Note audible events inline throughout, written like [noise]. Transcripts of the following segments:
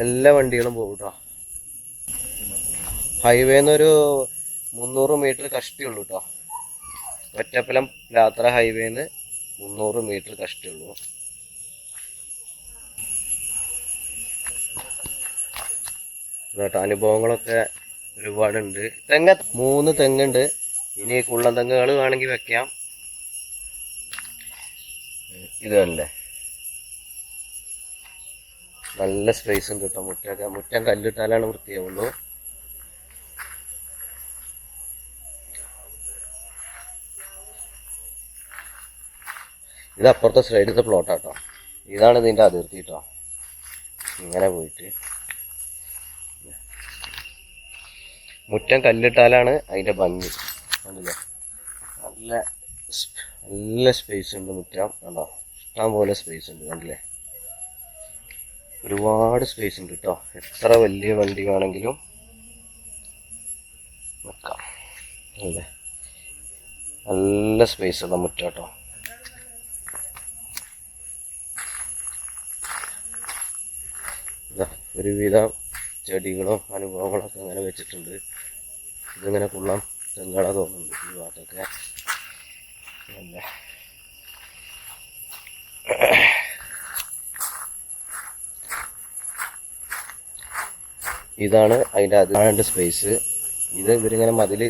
എല്ലാ വണ്ടികളും പോകും കേട്ടോ ഹൈവേന്നൊരു മുന്നൂറ് മീറ്റർ കഷ്ടിയുള്ളൂ കേട്ടോ ഒറ്റപ്പലം യാത്ര ഹൈവേന്ന് മുന്നൂറ് മീറ്റർ കഷ്ടിയുള്ളൂ. കേട്ടോ അനുഭവങ്ങളൊക്കെ ഒരുപാടുണ്ട്. തെങ്ങ മൂന്ന് തെങ്ങുണ്ട്. ഇനി കുള്ളൻ തെങ്ങുകൾ വേണമെങ്കിൽ വെക്കാം. ഇത് കണ്ടേ നല്ല സ്പേസ് ഉണ്ട് കേട്ടോ മുറ്റൊക്കെ. മുറ്റം കല്ലിട്ടാലാണ് വൃത്തിയാവുള്ളൂ. ഇത് അപ്പുറത്തെ സൈഡിലത്തെ പ്ലോട്ടാട്ടോ ഇതാണ് ഇതിന്റെ അതിർത്തി കേട്ടോ ഇങ്ങനെ പോയിട്ട്. മുറ്റം കല്ലിട്ടാലാണ് അതിന്റെ ഭംഗി. കണ്ടില്ലേ? നല്ല നല്ല സ്പേസ് ഉണ്ട് മുറ്റം. കണ്ടോ? ഇഷ്ടം പോലെ സ്പേസ് ഉണ്ട്. കണ്ടില്ലേ? ഒരുപാട് സ്പേസ് ഉണ്ട് കേട്ടോ എത്ര വലിയ വണ്ടി വേണമെങ്കിലും വെക്കാം. അല്ലേ? നല്ല സ്പേസ് ഉള്ള മുറ്റാട്ടോ ഒരുവിധം ചെടികളും അനുഭവങ്ങളൊക്കെ അങ്ങനെ വെച്ചിട്ടുണ്ട്. ഇതിങ്ങനെ കൊള്ളാം. തെങ്ങട തോന്നുന്നുണ്ട് ഈ ഭാഗത്തൊക്കെ. അല്ലേ? ഇതാണ് അതിന്റെ അതിനാണ്ട് സ്പേസ് ഇത് ഇവരിങ്ങനെ മതിൽ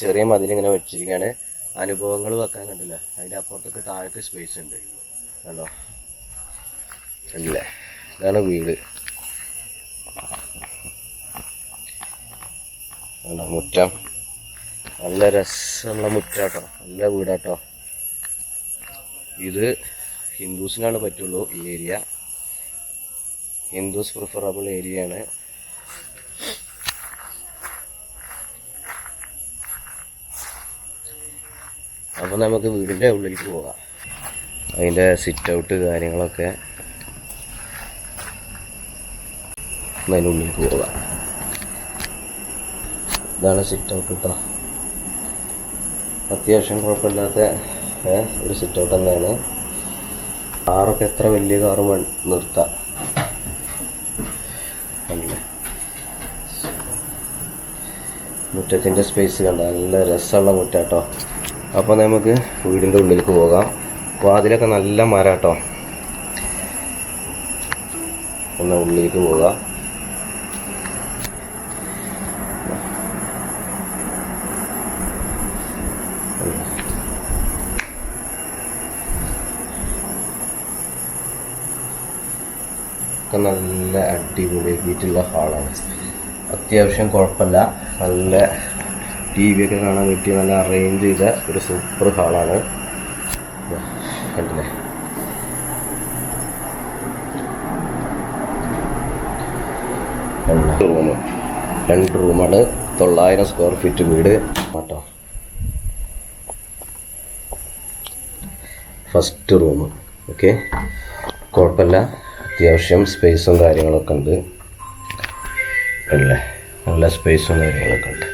ചെറിയ മതിലിങ്ങനെ വെച്ചിരിക്കുകയാണ് അനുഭവങ്ങൾ വെക്കാൻ കണ്ടില്ല? അതിന്റെ അപ്പുറത്തൊക്കെ താഴേക്ക് സ്പേസ് ഉണ്ട്. കണ്ടോ? കണ്ടില്ലേ? ഇതാണ് വീട്. കണ്ടോ? മുറ്റം. നല്ല രസമുള്ള മുറ്റാട്ടോ. നല്ല വീടാട്ടോ. ഇത് ഹിന്ദുസിനാണ് പറ്റുള്ളൂ ഈ ഏരിയ ഹിന്ദുസ് പ്രിഫറബിൾ ഏരിയ അപ്പോൾ നമുക്ക് വീടിന്റെ ഉള്ളിലേക്ക് പോകാം. അതിന്റെ സിറ്റ് ഔട്ട് കാര്യങ്ങളൊക്കെ അതിന്റെ ഉള്ളിലേക്ക് പോകാം. ഇതാണ് സിറ്റ് ഔട്ട് കേട്ടോ അത്യാവശ്യം കുഴപ്പമില്ലാത്ത ഒരു സിറ്റ് ഔട്ട് തന്നെയാണ്. കാറൊക്കെ എത്ര വലിയ കാറ് നിർത്താം. കണ്ടില്ലേ? മുറ്റത്തിന്റെ സ്പേസ് കണ്ട? നല്ല രസമുള്ള മുറ്റാട്ടോ അപ്പോൾ നമുക്ക് വീടിന്റെ ഉള്ളിലേക്ക് പോകാം. വാതിലൊക്കെ നല്ല മരാട്ടോ. ഒന്ന് ഉള്ളിലേക്ക് പോകാം. ഒക്കെ നല്ല അടിപൊളിയാക്കിയിട്ടുള്ള ഹാളാണ്. അത്യാവശ്യം കുഴപ്പമില്ല. നല്ല ടി വി ഒക്കെ കാണാൻ പറ്റിയ നല്ല അറേഞ്ച് ചെയ്ത ഒരു സൂപ്പർ ഹാളാണ്. കണ്ടില്ലേ? റൂം രണ്ട് റൂമാണ് തൊള്ളായിരം സ്ക്വയർ ഫീറ്റ് വീട്. കേട്ടോ ഫസ്റ്റ് റൂം ഓക്കെ കുഴപ്പമില്ല. അത്യാവശ്യം സ്പേസും കാര്യങ്ങളൊക്കെ ഉണ്ട്. അല്ലേ നല്ല സ്പേസും കാര്യങ്ങളൊക്കെ ഉണ്ട്.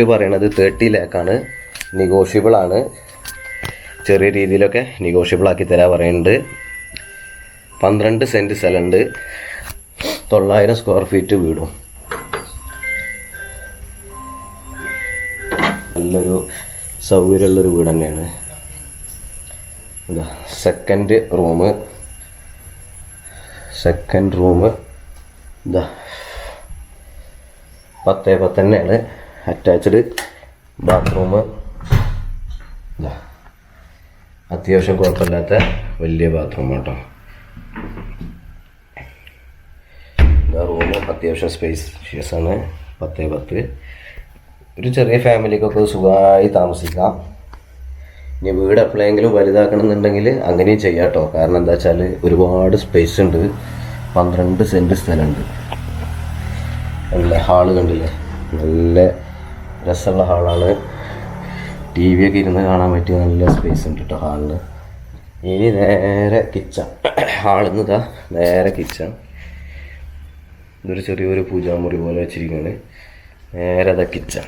ഇത് പറയണത് തേർട്ടി ലാക്കാണ് നെഗോഷ്യബിൾ ആണ്. ചെറിയ രീതിയിലൊക്കെ നെഗോഷ്യബിൾ ആക്കി തരാൻ പറയുന്നുണ്ട്. പന്ത്രണ്ട് സെന്റ് സ്ഥലമുണ്ട്. തൊള്ളായിരം സ്ക്വയർ ഫീറ്റ് വീടും. നല്ലൊരു സൗകര്യമുള്ളൊരു വീട് തന്നെയാണ്. സെക്കൻഡ് റൂം സെക്കൻഡ് റൂം ഇതാ പത്തേ പത്ത് തന്നെയാണ് അറ്റാച്ച്ഡ് ബാത്റൂം ഇതാ അത്യാവശ്യം കുഴപ്പമില്ലാത്ത വലിയ ബാത്റൂം കേട്ടോ റൂം അത്യാവശ്യം സ്പേസ് ആണ്. പത്തേ പത്ത്. ഒരു ചെറിയ ഫാമിലിക്കൊക്കെ സുഖമായി താമസിക്കാം. ഇനി വീട് എപ്പോഴെങ്കിലും വലുതാക്കണം എന്നുണ്ടെങ്കിൽ അങ്ങനെയും ചെയ്യാം കേട്ടോ കാരണം എന്താ വെച്ചാൽ ഒരുപാട് സ്പേസ് ഉണ്ട്. പന്ത്രണ്ട് സെന്റ് സ്ഥലമുണ്ട്. നല്ല ഹാൾ കണ്ടില്ലേ? നല്ല രസമുള്ള ഹാളാണ്. ടി വി ഒക്കെ ഇരുന്ന് കാണാൻ പറ്റിയ നല്ല സ്പേസ് ഉണ്ട് കേട്ടോ ഹാളിൽ ഇനി നേരെ കിച്ചൺ ഹാളിൽ നിന്ന് ഇതാ നേരെ കിച്ചൺ ഇതൊരു ചെറിയൊരു പൂജാമുറി പോലെ വെച്ചിരിക്കുകയാണ് നേരെ ഇതാ കിച്ചൺ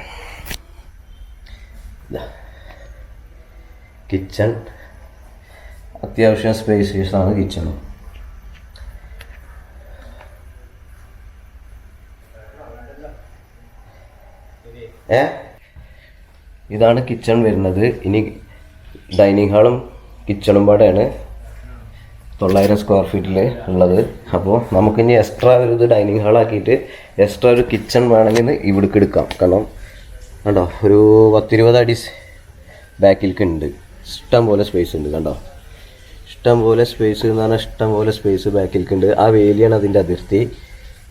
കിച്ചൺ അത്യാവശ്യം സ്പേസിയസ് ആണ് ഏ? ഇതാണ് കിച്ചൺ വരുന്നത്. ഇനി ഡൈനിങ് ഹാളും കിച്ചണും പാടെയാണ് തൊള്ളായിരം സ്ക്വയർ ഫീറ്റിൽ ഉള്ളത്. അപ്പോൾ നമുക്കിനി എക്സ്ട്രാ ഒരു ഇത് ഡൈനിങ് ഹാളാക്കിയിട്ട് എക്സ്ട്രാ ഒരു കിച്ചൺ വേണമെങ്കിൽ ഇവിടേക്ക് എടുക്കാം. കാരണം കണ്ടോ ഒരു പത്തിരുപത് അടി ബാക്കിലേക്ക് ഉണ്ട് ഇഷ്ടം പോലെ സ്പേസ് ഉണ്ട് കണ്ടോ. ഇഷ്ടം പോലെ സ്പേസ് എന്ന് പറഞ്ഞാൽ ഇഷ്ടം പോലെ സ്പേസ് ബാക്കിലേക്ക് ഉണ്ട് ആ വേലിയാണ് അതിന്റെ അതിർത്തി.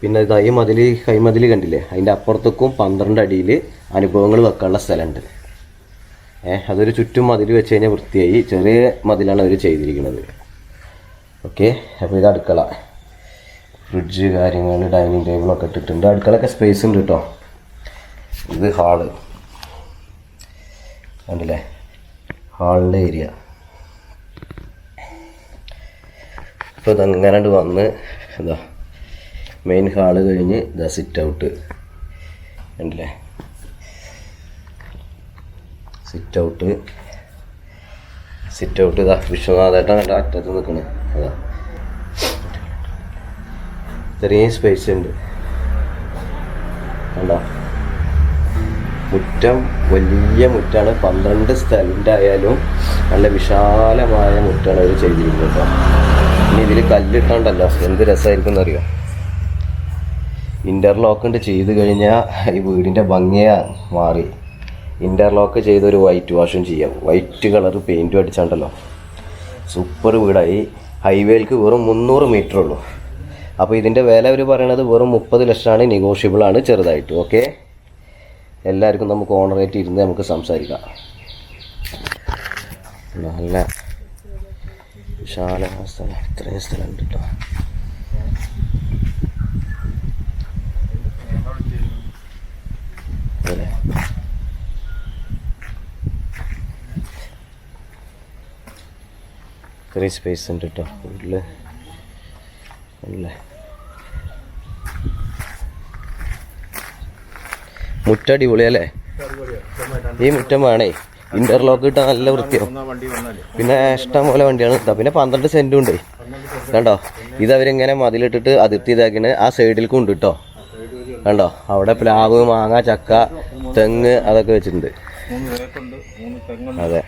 പിന്നെ ഇതാ ഈ മതിൽ കൈമതിൽ കണ്ടില്ലേ? അതിന്റെ അപ്പുറത്തേക്കും പന്ത്രണ്ട് അടിയിൽ അനുഭവങ്ങൾ വെക്കാനുള്ള സ്ഥലമുണ്ട്. ഏഹ് അതൊരു ചുറ്റും മതിൽ വെച്ച് കഴിഞ്ഞാൽ വൃത്തിയായി ചെറിയ മതിലാണ് അവർ ചെയ്തിരിക്കുന്നത്. ഓക്കെ അപ്പോൾ ഇത് അടുക്കള. ഫ്രിഡ്ജ് കാര്യങ്ങൾ ഡൈനിങ് ടേബിളൊക്കെ ഇട്ടിട്ടുണ്ട്. അടുക്കളൊക്കെ സ്പേസ് ഉണ്ട് കേട്ടോ. ഇത് ഹാൾ. കണ്ടില്ലേ? ഹാളിന്റെ ഏരിയ ഇപ്പോൾ ഇതങ്ങനെ വന്ന് ഇതാ മെയിൻ ഹാൾ കഴിഞ്ഞ് ദ സിറ്റ് ഔട്ട് ഉണ്ടല്ലേ സിറ്റ് ഔട്ട് സിറ്റ് ഔട്ട് ഇതാ വിശ്വനാഥേട്ടൻ എന്റെ അറ്റത്ത് നിൽക്കണേ. അതാ. ഇത്രയും സ്പേസ് ഉണ്ട്. കണ്ടോ? മുറ്റം വലിയ മുറ്റാണ്. പന്ത്രണ്ട് സ്ഥലന്റെ നല്ല വിശാലമായ മുറ്റാണ് അവർ ചെയ്തിരിക്കുന്നത് കേട്ടോ. ഇനി ഇതിൽ കല്ലിട്ടാണ്ടല്ലോ. എന്ത് രസമായിരിക്കും എന്നറിയോ? ഇന്റർലോക്ക് ഉണ്ട് ചെയ്ത് കഴിഞ്ഞാൽ ഈ വീടിന്റെ ഭംഗിയാ മാറി. ഇന്റർലോക്ക് ചെയ്ത് ഒരു വൈറ്റ് വാഷും ചെയ്യാം. വൈറ്റ് കളർ പെയിന്റും അടിച്ചാണ്ടല്ലോ. സൂപ്പർ വീടായി. ഹൈവേയിലേക്ക് വെറും മുന്നൂറ് മീറ്റർ ഉള്ളൂ. അപ്പോൾ ഇതിന്റെ വില അവർ പറയണത് വെറും മുപ്പത് ലക്ഷമാണ്. നെഗോഷ്യബിൾ ആണ്. ചെറുതായിട്ട്. ഓക്കെ എല്ലാവർക്കും നമുക്ക് ഓണറേറ്റ് ഇരുന്ന് നമുക്ക് സംസാരിക്കാം. നല്ല വിശാലമായ സ്ഥലം. ഇത്രയും സ്ഥലം ഉണ്ട് കേട്ടോ അതെ ഇത്രയും സ്പേസ് ഉണ്ട് കേട്ടോ വീട്ടിൽ അല്ലേ മുറ്റടിപൊളി അല്ലേ? ഈ മുറ്റം വേണേ. ഇന്റർലോക്ക് ഇട്ടാൽ നല്ല വൃത്തിയാവും. പിന്നെ ഇഷ്ടം പോലെ വണ്ടിയാണ് പിന്നെ പന്ത്രണ്ട് സെന്റും ഉണ്ട്. കണ്ടോ? ഇത് അവരിങ്ങനെ മതിലിട്ടിട്ട് അതിർത്തി ഇതാക്കിന് ആ സൈഡിൽ ഉണ്ട് കേട്ടോ കണ്ടോ? അവിടെ പ്ലാവ് മാങ്ങ ചക്ക തെങ്ങ് അതൊക്കെ വെച്ചിട്ടുണ്ട്. അതെ.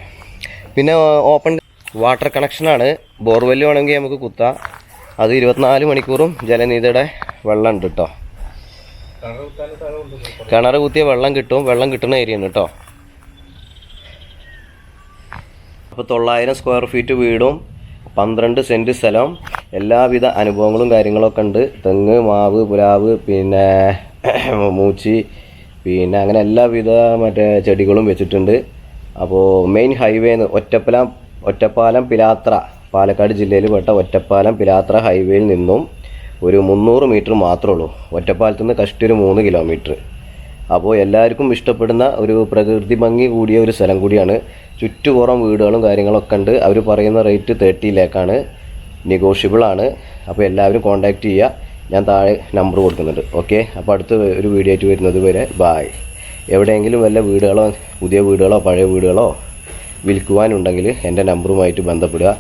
പിന്നെ ഓപ്പൺ വാട്ടർ കണക്ഷനാണ്. ബോർവെൽ വേണമെങ്കിൽ നമുക്ക് കുത്താം. അത് ഇരുപത്തിനാല് മണിക്കൂറും ജലനിധിയുടെ വെള്ളം ഉണ്ട് കേട്ടോ കിണർ കുത്തിയ വെള്ളം കിട്ടും. വെള്ളം കിട്ടുന്ന ഏരിയ ഉണ്ട് കേട്ടോ അപ്പോൾ തൊള്ളായിരം സ്ക്വയർ ഫീറ്റ് വീടും പന്ത്രണ്ട് സെന്റ് സ്ഥലം. എല്ലാവിധ അനുഭവങ്ങളും കാര്യങ്ങളൊക്കെ ഉണ്ട്. തെങ്ങ് മാവ് പുലാവ് പിന്നെ [clears throat] മൂച്ചി പിന്നെ അങ്ങനെ എല്ലാവിധ മറ്റേ ചെടികളും വെച്ചിട്ടുണ്ട്. അപ്പോൾ മെയിൻ ഹൈവേന്ന് ഒറ്റപ്പാലം ഒറ്റപ്പാലം പിലാത്ര പാലക്കാട് ജില്ലയിൽ പെട്ട ഒറ്റപ്പാലം പിലാത്ര ഹൈവേയിൽ നിന്നും ഒരു മുന്നൂറ് മീറ്റർ മാത്രമേ ഉള്ളൂ. ഒറ്റപ്പാലത്ത് നിന്ന് കഷ്ടി ഒരു മൂന്ന് കിലോമീറ്റർ. അപ്പോൾ എല്ലാവർക്കും ഇഷ്ടപ്പെടുന്ന ഒരു പ്രകൃതി ഭംഗി കൂടിയ ഒരു സ്ഥലം കൂടിയാണ്. ചുറ്റുപുറം വീടുകളും കാര്യങ്ങളൊക്കെ ഉണ്ട്. അവർ പറയുന്ന റേറ്റ് തേർട്ടി ലാക്കാണ് നെഗോഷ്യബിൾ ആണ്. അപ്പോൾ എല്ലാവരും കോൺടാക്റ്റ് ചെയ്യുക. ഞാൻ താഴെ നമ്പർ കൊടുക്കുന്നുണ്ട്. ഓക്കെ അപ്പോൾ അടുത്ത ഒരു വീഡിയോ ആയിട്ട് വരുന്നത് വരെ ബായ് എവിടെയെങ്കിലും വല്ല വീടുകളോ പുതിയ വീടുകളോ പഴയ വീടുകളോ വിൽക്കുവാനുണ്ടെങ്കിൽ എന്റെ നമ്പറുമായിട്ട് ബന്ധപ്പെടുക.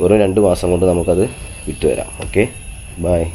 വെറും രണ്ട് മാസം കൊണ്ട് നമുക്കത് വിറ്റ് തരാം ഓക്കെ? ബായ്